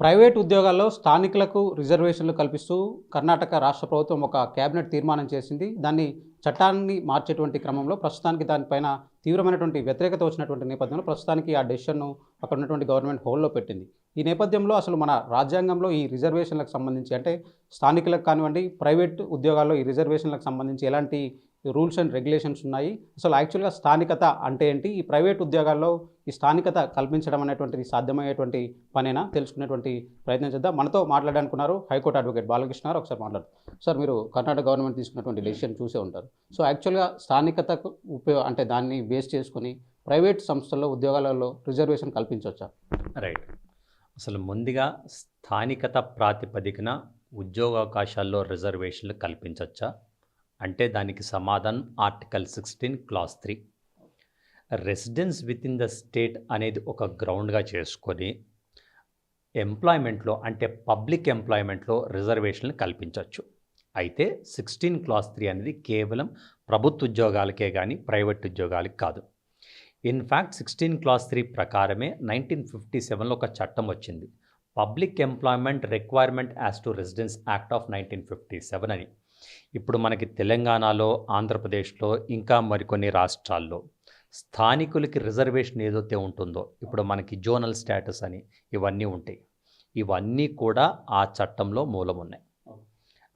Private ఉద్యోగాల్లో స్థానికులకు రిజర్వేషన్లు కల్పిస్తూ కర్ణాటక రాష్ట్ర ప్రభుత్వం ఒక కేబినెట్ తీర్మానం చేసింది. దాన్ని చట్టాన్ని మార్చేటువంటి క్రమంలో ప్రస్తుతానికి దానిపైన తీవ్రమైనటువంటి వ్యతిరేకత వచ్చినటువంటి నేపథ్యంలో ప్రస్తుతానికి ఆ డెసిషన్ను అక్కడ ఉన్నటువంటి గవర్నమెంట్ హోల్డ్లో పెట్టింది. ఈ నేపథ్యంలో అసలు మన రాజ్యాంగంలో ఈ రిజర్వేషన్లకు సంబంధించి అంటే స్థానికులకు కానివ్వండి ప్రైవేట్ ఉద్యోగాల్లో ఈ రిజర్వేషన్లకు సంబంధించి ఎలాంటి రూల్స్ అండ్ రెగ్యులేషన్స్ ఉన్నాయి. అసలు యాక్చువల్గా స్థానికత అంటే ఏంటి? ఈ ప్రైవేట్ ఉద్యోగాల్లో ఈ స్థానికత కల్పించడం అనేటువంటిది సాధ్యమయ్యేటువంటి పనేనా? తెలుసుకునేటువంటి ప్రయత్నం చేద్దాం. మనతో మాట్లాడాలనుకున్నారు హైకోర్టు అడ్వకేట్ బాలకృష్ణ గారు. ఒకసారి మాట్లాడు. సార్ మీరు కర్ణాటక గవర్నమెంట్ తీసుకున్నటువంటి డెసిషన్ చూసే ఉంటారు. సో యాక్చువల్గా స్థానికతకు ఉపయోగ అంటే దాన్ని బేస్ చేసుకుని ప్రైవేట్ సంస్థల్లో ఉద్యోగాలలో రిజర్వేషన్ కల్పించవచ్చా? రైట్. అసలు ముందుగా స్థానికత ప్రాతిపదికన ఉద్యోగావకాశాల్లో రిజర్వేషన్లు కల్పించవచ్చా? అంటే దానికి సమాధానం article sixteen clause three. Residence within the state అనేది ఒక గ్రౌండ్గా చేసుకొని ఎంప్లాయ్మెంట్లో అంటే పబ్లిక్ ఎంప్లాయ్మెంట్లో రిజర్వేషన్లు కల్పించవచ్చు అయితే సిక్స్టీన్ క్లాస్ త్రీ అనేది కేవలం ప్రభుత్వ ఉద్యోగాలకే కానీ ప్రైవేట్ ఉద్యోగాలకు కాదు. In fact sixteen clause three ప్రకారమే నైన్టీన్ ఫిఫ్టీ సెవెన్లో ఒక చట్టం వచ్చింది. Public employment requirement as to residence act of nineteen fifty seven అని. ఇప్పుడు మనకి తెలంగాణలో ఆంధ్రప్రదేశ్లో ఇంకా మరికొన్ని రాష్ట్రాల్లో స్థానికులకి రిజర్వేషన్ ఏదైతే ఉంటుందో ఇప్పుడు మనకి జోనల్ స్టేటస్ అని ఇవన్నీ ఉంటాయి. ఇవన్నీ కూడా ఆ చట్టంలో మూలం ఉన్నాయి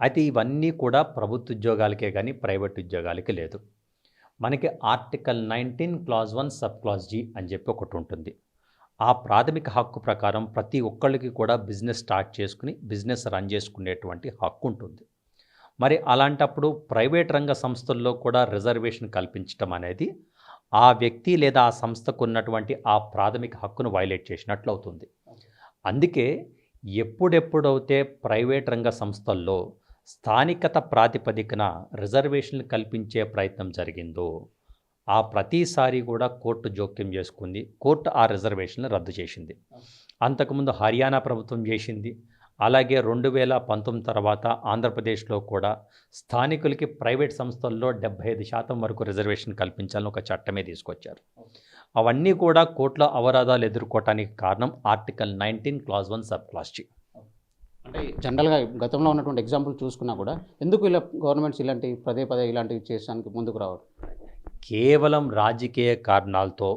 అయితే ఇవన్నీ కూడా ప్రభుత్వ ఉద్యోగాలకే కానీ ప్రైవేట్ ఉద్యోగాలకి లేదు. మనకి article nineteen clause one sub clause G అని చెప్పి ఒకటి ఉంటుంది. ఆ ప్రాథమిక హక్కు ప్రకారం ప్రతి ఒక్కళ్ళకి కూడా బిజినెస్ స్టార్ట్ చేసుకుని బిజినెస్ రన్ చేసుకునేటువంటి హక్కు ఉంటుంది. మరి అలాంటప్పుడు ప్రైవేట్ రంగ సంస్థల్లో కూడా రిజర్వేషన్ కల్పించడం అనేది ఆ వ్యక్తి లేదా ఆ సంస్థకు ఉన్నటువంటి ఆ ప్రాథమిక హక్కును వైలేట్ చేసినట్లు అవుతుంది. అందుకే ఎప్పుడెప్పుడైతే ప్రైవేట్ రంగ సంస్థల్లో స్థానికత ప్రాతిపదికన రిజర్వేషన్లు కల్పించే ప్రయత్నం జరిగిందో ఆ ప్రతిసారి కూడా కోర్టు జోక్యం చేసుకుంది. కోర్టు ఆ రిజర్వేషన్లు రద్దు చేసింది. అంతకుముందు హర్యానా ప్రభుత్వం చేసింది. అలాగే రెండు వేల పంతొమ్మిది తర్వాత ఆంధ్రప్రదేశ్లో కూడా స్థానికులకి ప్రైవేట్ సంస్థల్లో డెబ్బై ఐదు శాతం వరకు రిజర్వేషన్ కల్పించాలని ఒక చట్టమే తీసుకొచ్చారు. అవన్నీ కూడా కోర్టులో అవరాధాలు ఎదుర్కోవటానికి కారణం article nineteen clause one sub clause G. అంటే జనరల్గా గతంలో ఉన్నటువంటి ఎగ్జాంపుల్ చూసుకున్నా కూడా ఎందుకు ఇలా గవర్నమెంట్స్ ఇలాంటి పదే పదే ఇలాంటివి చేసడానికి ముందుకు రావడం? కేవలం రాజకీయ కారణాలతో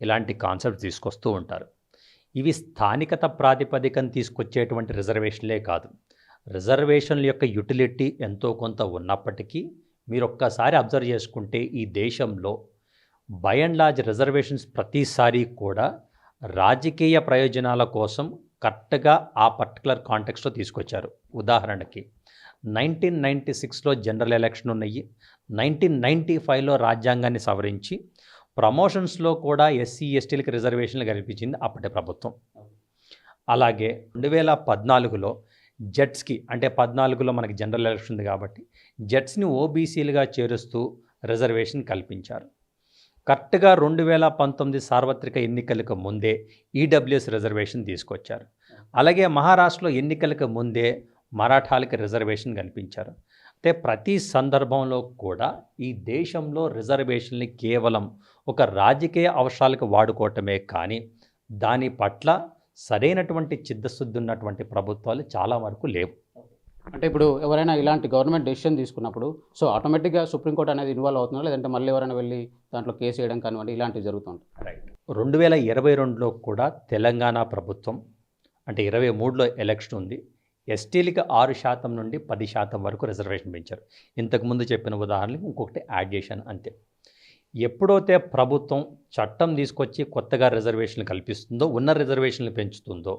ఇలాంటి కాన్సెప్ట్ తీసుకొస్తూ ఉంటారు. ఇవి స్థానికత ప్రాతిపదికన తీసుకొచ్చేటువంటి రిజర్వేషన్లే కాదు. రిజర్వేషన్ల యొక్క యుటిలిటీ ఎంతో కొంత ఉన్నప్పటికీ మీరు ఒక్కసారి అబ్జర్వ్ చేసుకుంటే ఈ దేశంలో బై అండ్ లార్జ్ రిజర్వేషన్స్ ప్రతిసారి కూడా రాజకీయ ప్రయోజనాల కోసం కరెక్ట్గా ఆ పర్టికులర్ కాంటెక్స్లో తీసుకొచ్చారు. ఉదాహరణకి నైన్టీన్ నైంటీ సిక్స్లో జనరల్ ఎలక్షన్ ఉన్నాయి. నైన్టీన్ నైంటీ ఫైవ్లో రాజ్యాంగాన్ని సవరించి ప్రమోషన్స్లో కూడా ఎస్సీ ఎస్టీలకు రిజర్వేషన్లు కల్పించింది అప్పటి ప్రభుత్వం. అలాగే రెండు వేల పద్నాలుగులో జెట్స్కి అంటే పద్నాలుగులో మనకి జనరల్ ఎలక్షన్ ఉంది కాబట్టి జెట్స్ని ఓబీసీలుగా చేరుస్తూ రిజర్వేషన్ కల్పించారు. కరెక్ట్గా రెండు వేల పంతొమ్మిది సార్వత్రిక ఎన్నికలకు ముందే ఈడబ్ల్యూఎస్ రిజర్వేషన్ తీసుకొచ్చారు. అలాగే మహారాష్ట్రలో ఎన్నికలకు ముందే మరాఠాలకి రిజర్వేషన్ కల్పించారు. అంటే ప్రతి సందర్భంలో కూడా ఈ దేశంలో రిజర్వేషన్ని కేవలం ఒక రాజకీయ అవసరాలకు వాడుకోవటమే కానీ దాని పట్ల సరైనటువంటి చిత్తశుద్ధి ఉన్నటువంటి ప్రభుత్వాలు చాలా వరకు లేవు. అంటే ఇప్పుడు ఎవరైనా ఇలాంటి గవర్నమెంట్ డెసిషన్ తీసుకున్నప్పుడు సో ఆటోమేటిక్గా సుప్రీంకోర్టు అనేది ఇన్వాల్వ్ అవుతుందా? లేదంటే మళ్ళీ ఎవరైనా వెళ్ళి దాంట్లో కేసు వేయడం కానివ్వండి ఇలాంటివి జరుగుతుంటాయి? రైట్. రెండు వేల ఇరవై రెండులో కూడా తెలంగాణ ప్రభుత్వం అంటే ఇరవై మూడులో ఎలక్షన్ ఉంది. ఎస్టీలకి ఆరు శాతం నుండి పది శాతం వరకు రిజర్వేషన్ పెంచారు. ఇంతకుముందు చెప్పిన ఉదాహరణకి ఇంకొకటి యాడ్ చేశాను అంతే ఎప్పుడైతే ప్రభుత్వం చట్టం తీసుకొచ్చి కొత్తగా రిజర్వేషన్లు కల్పిస్తుందో ఉన్న రిజర్వేషన్లు పెంచుతుందో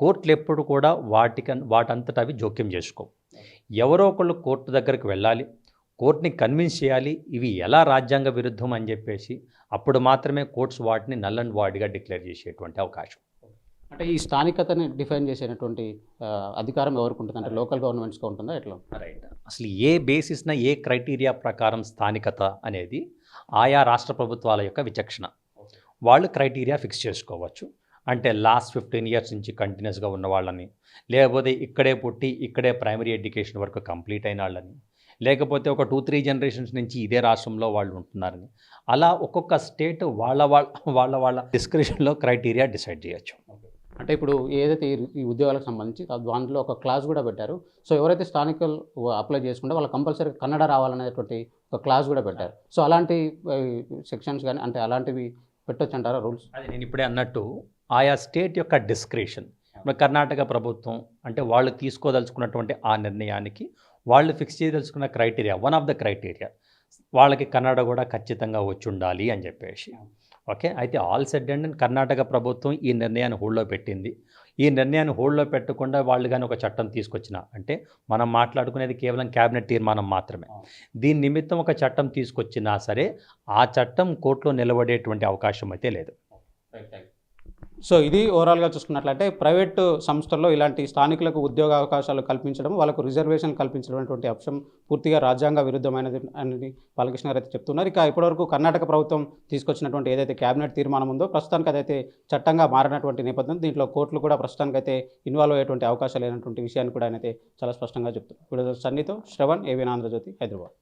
కోర్టులు ఎప్పుడు కూడా వాటికి వాటంతట అవి జోక్యం చేసుకో ఎవరో ఒకళ్ళు కోర్టు దగ్గరికి వెళ్ళాలి కోర్టుని కన్విన్స్ చేయాలి ఇవి ఎలా రాజ్యాంగ విరుద్ధం అని చెప్పేసి అప్పుడు మాత్రమే కోర్ట్స్ వాటిని నల్ అండ్ వాడిగా డిక్లేర్ చేసేటువంటి అవకాశం. అంటే ఈ స్థానికతని డిఫైన్ చేసేటువంటి అధికారం ఎవరికి ఉంటుంది? అంటే లోకల్ గవర్నమెంట్స్కి ఉంటుందా? ఎట్లా రైట్ అసలు ఏ బేసిస్న ఏ క్రైటీరియా ప్రకారం స్థానికత అనేది ఆయా రాష్ట్ర ప్రభుత్వాల యొక్క విచక్షణ. వాళ్ళు క్రైటీరియా ఫిక్స్ చేసుకోవచ్చు. అంటే లాస్ట్ ఫిఫ్టీన్ ఇయర్స్ నుంచి కంటిన్యూస్గా ఉన్న వాళ్ళని లేకపోతే ఇక్కడే పుట్టి ఇక్కడే ప్రైమరీ ఎడ్యుకేషన్ వరకు కంప్లీట్ అయిన వాళ్ళని లేకపోతే ఒక టూ త్రీ జనరేషన్స్ నుంచి ఇదే రాష్ట్రంలో వాళ్ళు ఉంటున్నారని అలా ఒక్కొక్క స్టేట్ వాళ్ళ వాళ్ళ వాళ్ళ వాళ్ళ డిస్క్రిప్షన్లో క్రైటీరియా డిసైడ్ చేయొచ్చు. అంటే ఇప్పుడు ఏదైతే ఈ- ఉద్యోగాలకు సంబంధించి దాంట్లో ఒక క్లాస్ కూడా పెట్టారు. సో ఎవరైతే స్థానికలు అప్లై చేసుకుంటే వాళ్ళు కంపల్సరీ కన్నడ రావాలనేటువంటి ఒక క్లాస్ కూడా పెట్టారు. సో అలాంటి సెక్షన్స్ కానీ అంటే అలాంటివి పెట్టొచ్చు అంటారా రూల్స్? అది నేను ఇప్పుడే అన్నట్టు ఆయా స్టేట్ యొక్క డిస్క్రిషన్ ఇప్పుడు కర్ణాటక ప్రభుత్వం అంటే వాళ్ళు తీసుకోదలుచుకున్నటువంటి ఆ నిర్ణయానికి వాళ్ళు fix చేయదలుచుకున్న criteria one of the criteria. వాళ్ళకి కన్నడ కూడా ఖచ్చితంగా వచ్చి ఉండాలి అని చెప్పేసి. ఓకే? అయితే ఆల్ సెడ్ అండ్ కర్ణాటక ప్రభుత్వం ఈ నిర్ణయాన్ని హోల్డ్లో పెట్టింది. ఈ నిర్ణయాన్ని హోల్డ్లో పెట్టకుండా వాళ్ళు కానీ ఒక చట్టం తీసుకొచ్చిన అంటే మనం మాట్లాడుకునేది కేవలం క్యాబినెట్ తీర్మానం మాత్రమే. దీని నిమిత్తం ఒక చట్టం తీసుకొచ్చినా సరే ఆ చట్టం కోర్టులో నిలబడేటువంటి అవకాశం అయితే లేదు. సో ఇది ఓవరాల్గా చూసుకున్నట్లయితే ప్రైవేట్ సంస్థల్లో ఇలాంటి స్థానికులకు ఉద్యోగ అవకాశాలు కల్పించడం వాళ్ళకు రిజర్వేషన్ కల్పించడం అనేటువంటి అంశం పూర్తిగా రాజ్యాంగ విరుద్ధమైనది అనేది బాలకృష్ణ గారు అయితే చెప్తున్నారు. ఇక ఇప్పటివరకు కర్ణాటక ప్రభుత్వం తీసుకొచ్చినటువంటి ఏదైతే కేబినెట్ తీర్మానం ఉందో ప్రస్తుతానికి అదైతే చట్టంగా మారినటువంటి నేపథ్యం. దీంట్లో కోర్టులు కూడా ప్రస్తుతానికి అయితే ఇన్వాల్వ్ అయ్యేటువంటి అవకాశాలు లేనటువంటి విషయాన్ని కూడా ఆయన అయితే చాలా స్పష్టంగా చెప్తున్నారు. ఇప్పుడు సన్నితో శ్రవణ్ ఏవి ఆంధ్రజ్యోతి హైదరాబాద్.